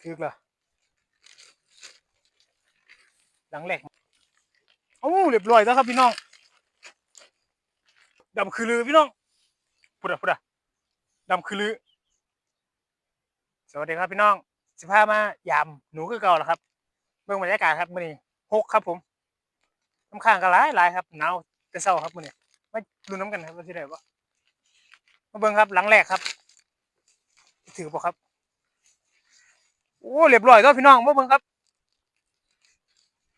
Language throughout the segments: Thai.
คือละหลังแหลกโอ้าเรียบร้อยแล้วครับพี่น้องดำคือลือพี่น้องพุดอะพุดอะดำคือลือสวัสดีครับพี่น้องสิพามายามหนูคือเก่าแล้วครับเบื้องบรรยากาศครับมื้อนี้หกครับผมน้ำข้างก็หลายหลายครับหนาวแต่เช้าครับมื้อนี้มาดูน้ำกันครับว่าที่ไหนบ่มาเบิ่งครับหลังแรกครับ ถือบ่ครับ โอ้เรียบร้อยแล้วพี่น้องมาเบิ่งครับ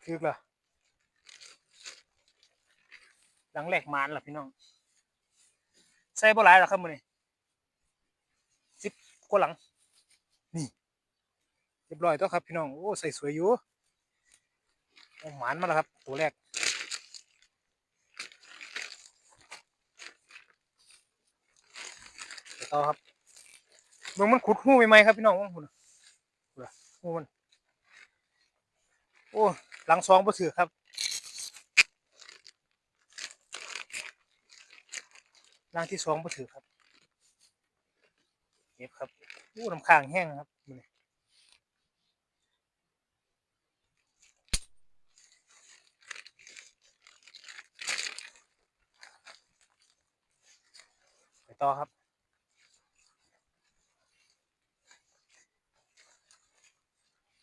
ถือละหลังแรกมานล่ะพี่น้องใส่บ่หลายหรอครับมื้อนี้สิบกว่าหลัง นี่ เรียบร้อยแล้วครับพี่น้อง โอ้ใส่สวยอยู่เอาหมานมาแล้วครับ ตัวแรกต่อครับเบิ่งมันขุดหูใหม่ๆครับพี่น้องเบิ่งหุ่นน่ะหุ่นน่ะหู มันโอ้ หลังซองบ่ถือครับ หลังที่สองบ่ถือครับเก็บครับโอ้น้ำค้างแห้งครับมื้อนี้ไปต่อครับ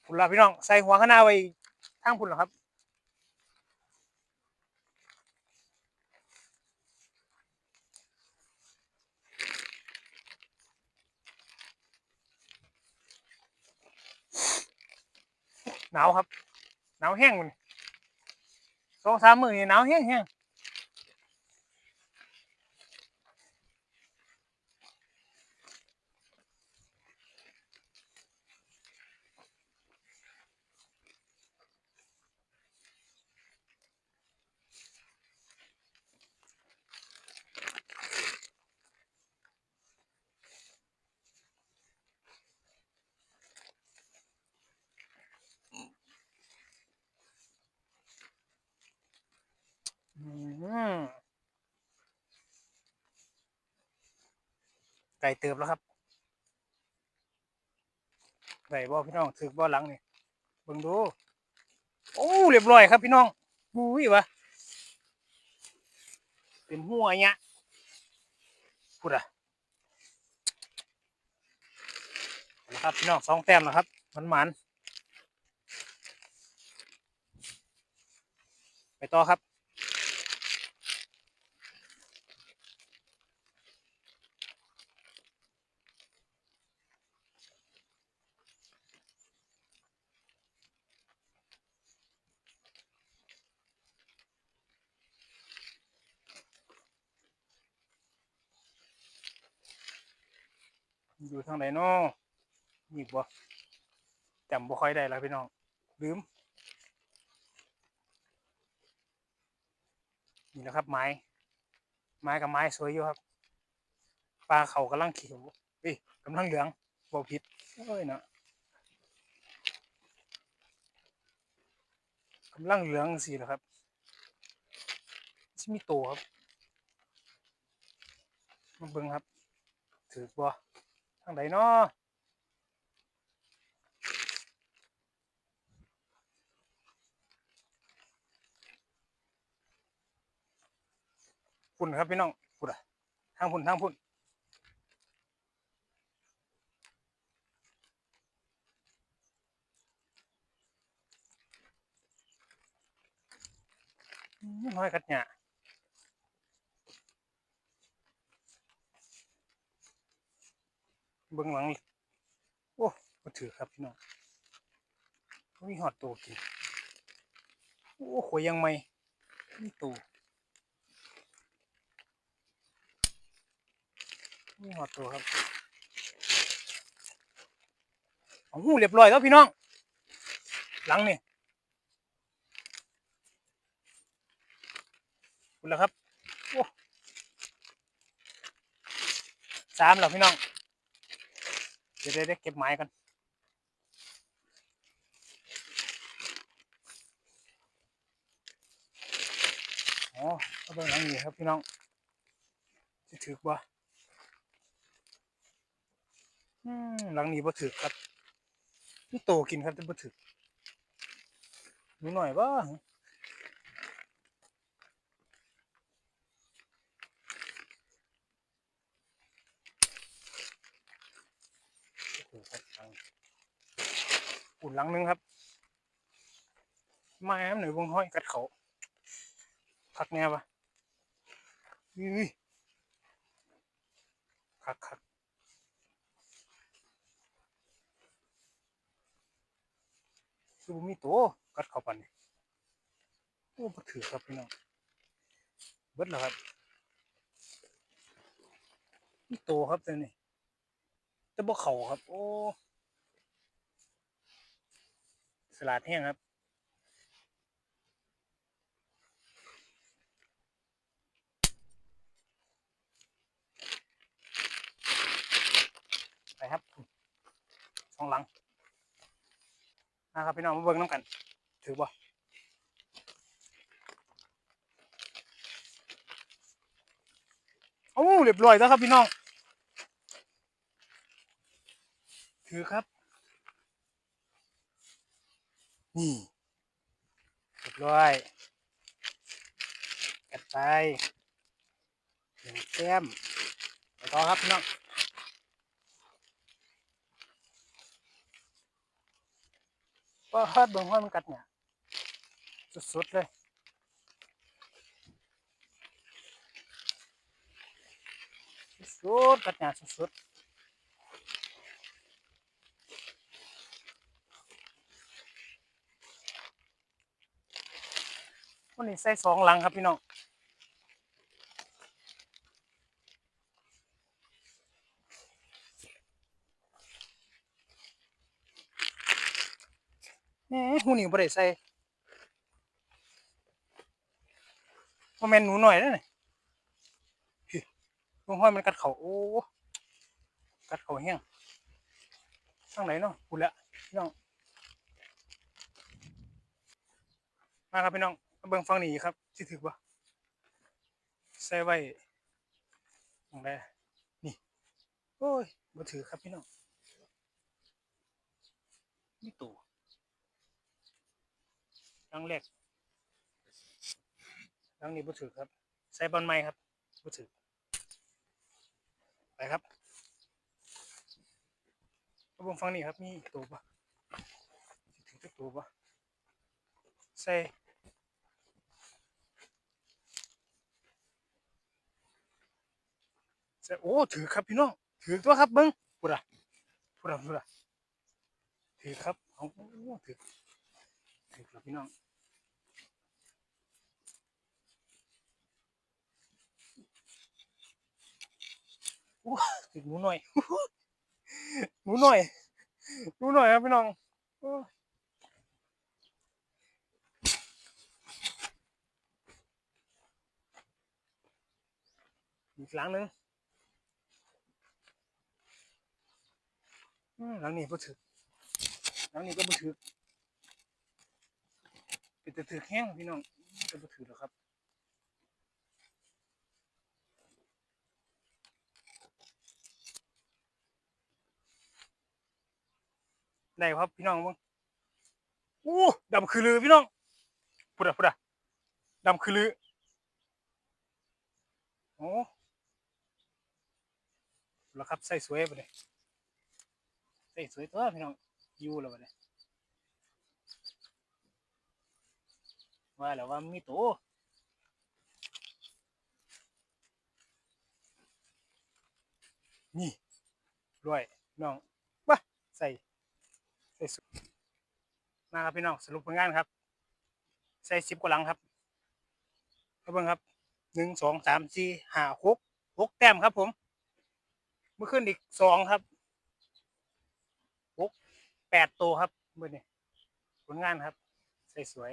พุ่นละพี่น้อง ใส่หัวข้างหน้าไว้ทางพุ่นละครับ หนาวครับ หนาวแห้งมันสองสามมือนี่หนาวแห้งแห้งอืม ไก่เติบแล้วครับไก่บ่พี่น้องถึกบ่หลังนี่เบิ่งดู โอ้เรียบร้อยครับพี่น้องอุ้ยวะเป็นหัวเนี่ยพูดอะนะครับพี่น้องสองแต้มนะครับมันหมันไปต่อครับ อยู่ทางไหนเนาะมีบ่จำบ่ค่อยได้แล้วพี่น้อง ลืม นี่นะครับ ไม้ ไม้กับไม้สวยอยู่ครับ ปลาเขากำลังเขียวเอ้ยกำลังเหลืองบ่ผิดเอ้ยเนาะกำลังเหลืองสิแหละครับชิมีโตครับมาเบิ่งครับ ถือบ่ ทางไหนเนาะพุ่นครับพี่น้องพุ่นอะทางพุ่นทางพุ่นอื้อน้อยกัดหยา เบิ่งหลัง โอ้มาถือครับพี่น้องมีหอดตัวกินโอ้ขวยยังไม่นี่ตัวมีหอดตัวครับเอาหูเรียบร้อยแล้วพี่น้อง หลังนี่คุณแล้วครับโอ้สามแล้วพี่น้อง ดี๋ยวเดี๋ยวเดี๋ยวเก็บไม้กันอ๋อเอาเบิ่งหลังนี้ครับพี่น้องจะถือบ่อืมหลังนี้บ่ถือครับนี่โตกินครับแต่บ่ถึกหนูหน่อยบ่โอ้โหครับทางุ่นหลังนึงครับมาแอมหน่อยวงห้อยกัดเขาพักแน่ปะอุ้ยคักคักคือมีโตกัดเขาปันนี่โอ้บ่ถือครับพี่น้องเบิดแล้วครับมีโตครับตัวนี้แต่บ่เข่าครับ โอ้ สลัดแห้งครับ ไปครับสองหลังนะครับพี่น้องมาเบิ่งน้ำกัน ถือบ่โอ้เรียบร้อยแล้วครับพี่น้อง ถือครับ นี่เรียบร้อยกัดไปหนึ่งแก้มไปต่อครับพี่น้องก็ฮอดบิ่งฮอดมันกัดเนี่ยสุดๆเลยสุดๆกัดเนี่ยสุดๆ วันนี้ใส่สองหลังครับพี่น้องแหมหูนี่บ่ได้ใส่บ่แมนหนูหน่อยเด้อนี่พี่งห้อยมันกัดเขาโอ้ กัดเขาแห้งทางไหนเนาะพูละพี่น้อง มาครับพี่น้อง เบิ่งฟังนี่ครับสิถึกบ่ใส่ไว้ตรงใดนี่ โอ้ยบ่ถือครับพี่น้องนี่ตัวครั้งแรกครั้งนี้บ่ถือครับ ใส่บอลไม้ครับบ่ถือไปครับมาเบงฟังนี่ครับมีตัวปะถือจักตัวปะใส่ใส่ โอ้ถือครับพี่น้องถือตัวครับเบิ้งพูดอะพูดอะพูดอะถือครับเอาโอ้ถือถือครับพี่น้องอู้ติดหนูหน่อยหนูหน่อยหนูหน่อยครับพี่น้องอีกหลังหนึ่งอืม หลังนี้บ่ถึกหลังนี้ก็บ่ถึกเป็นแต่ถึกแห้งพี่น้องก็บ่ถึกหรอกครับได้ครับพี่น้องมึงอู้ดำคือลือพี่น้องพูดอะพูดอะดำคือลือโอ้แล้วครับใส่สวยไปเลย ใส่สวยตัวพี่น้องอยูแล้วไปเลยว่าแล้วว่ามีตัวนี่รวยน้องว้าใส่ใส่สุดมาครับพี่น้องสรุปผลงานครับ ใส่สิบกว่าหลังครับครับเบิ่งครับหนึ่งสองสามสี่ห้าหกหกแต้มครับผมเมื่อขึ้นอีกสองครับ แปดตัวครับเมื่อนี้ผลงานครับใส่สวย